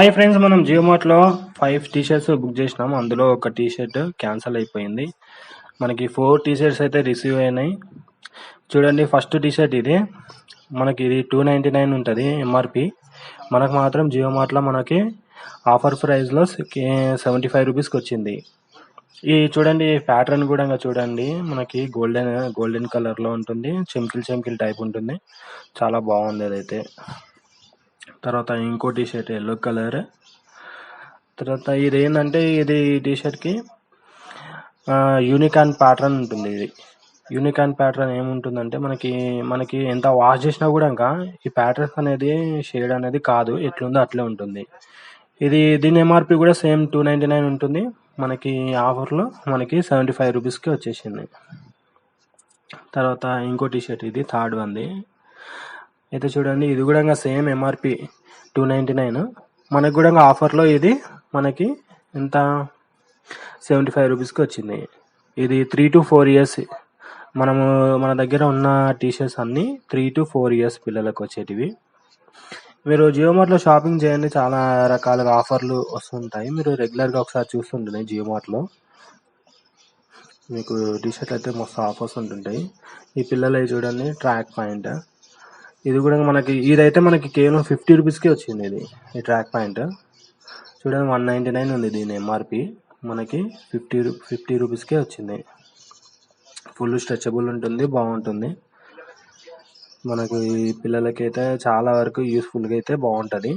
Hi friends మనం జియో మార్ట్లో five T shirts book చేసినాం అందులో ఒక టీ షర్ట్ క్యాన్సిల్ అయిపోయింది. మనకి ఫోర్ టీ షర్ట్స్ అయితే రిసీవ్ అయినాయి. చూడండి ఫస్ట్ టీ షర్ట్ ఇది. మనకి ఇది టూ నైంటీ నైన్ ఉంటుంది ఎంఆర్పి మనకు మాత్రం జియో మార్ట్లో మనకి ఆఫర్ ప్రైస్లో సెవెంటీ ఫైవ్ రూపీస్కి వచ్చింది. ఈ చూడండి ప్యాటర్న్ కూడా ఇంకా చూడండి. మనకి గోల్డెన్ గోల్డెన్ కలర్లో ఉంటుంది. చెంకిల్ చెంకిల్ టైప్ ఉంటుంది. చాలా బాగుంది అదైతే. తర్వాత ఇంకో టీ షర్ట్ ఎల్లో కలర్ తర్వాత ఇది ఏంటంటే ఇది టీ షర్ట్కి యూనికాన్ ప్యాటర్న్ ఉంటుంది ఇది. యూనికాన్ ప్యాటర్న్ ఏముంటుందంటే మనకి మనకి ఎంత వాష్ చేసినా కూడా ఇంకా ఈ ప్యాటర్న్స్ అనేది షేడ్ అనేది కాదు. ఎట్లుందో అట్లే ఉంటుంది. ఇది దీని ఎంఆర్పి కూడా సేమ్ టూ నైంటీ నైన్ ఉంటుంది. మనకి ఆఫర్లో మనకి సెవెంటీ ఫైవ్ రూపీస్కి వచ్చేసింది. తర్వాత ఇంకో టీ షర్ట్ ఇది థర్డ్ వన్ది అయితే చూడండి ఇది కూడా ఇంకా same MRP two ninety nine మనకు కూడా ఇంకా ఆఫర్లో ఇది మనకి ఎంత? సెవెంటీ ఫైవ్ రూపీస్కి వచ్చింది. ఇది త్రీ టు ఫోర్ ఇయర్స్ మనము మన దగ్గర ఉన్న టీషర్ట్స్ అన్నీ త్రీ టు ఫోర్ ఇయర్స్ పిల్లలకు వచ్చేటివి. మీరు జియో మార్ట్లో షాపింగ్ చేయండి చాలా రకాలుగా ఆఫర్లు వస్తుంటాయి. మీరు రెగ్యులర్గా ఒకసారి చూస్తుండే జియో మార్ట్లో మీకు టీషర్ట్లు అయితే మస్తు ఆఫర్స్ ఉంటుంటాయి. ఈ పిల్లలు చూడండి ట్రాక్ పాయింట్ ఇది కూడా మనకి ఇదైతే మనకి కేవలం ఫిఫ్టీ రూపీస్కే వచ్చింది ఇది ఈ ట్రాక్ పాయింట్ చూడండి వన్ నైంటీ నైన్ ఉంది దీని ఎంఆర్పి మనకి ఫిఫ్టీ రూ ఫిఫ్టీ రూపీస్కే వచ్చింది. ఫుల్ స్ట్రెచబుల్ ఉంటుంది బాగుంటుంది. మనకు ఈ పిల్లలకి అయితే చాలా వరకు యూస్ఫుల్గా అయితే బాగుంటుంది.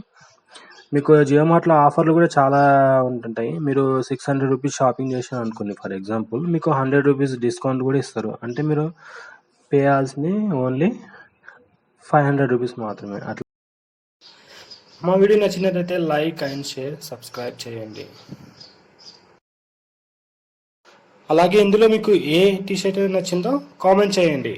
మీకు జియో మార్ట్లో ఆఫర్లు కూడా చాలా ఉంటుంటాయి. మీరు సిక్స్ హండ్రెడ్ రూపీస్ షాపింగ్ చేసారు అనుకోండి ఫర్ ఎగ్జాంపుల్ మీకు హండ్రెడ్ రూపీస్ డిస్కౌంట్ కూడా ఇస్తారు. అంటే మీరు పే చేయాల్సింది ఓన్లీ ఫైవ్ హండ్రెడ్ రూపీస్ మాత్రమే. అట్లా. మా వీడియో నచ్చినట్లయితే లైక్ అండ్ షేర్ సబ్స్క్రైబ్ చేయండి. అలాగే ఇందులో మీకు ఏ టీ షర్ట్ నచ్చిందో కామెంట్ చేయండి.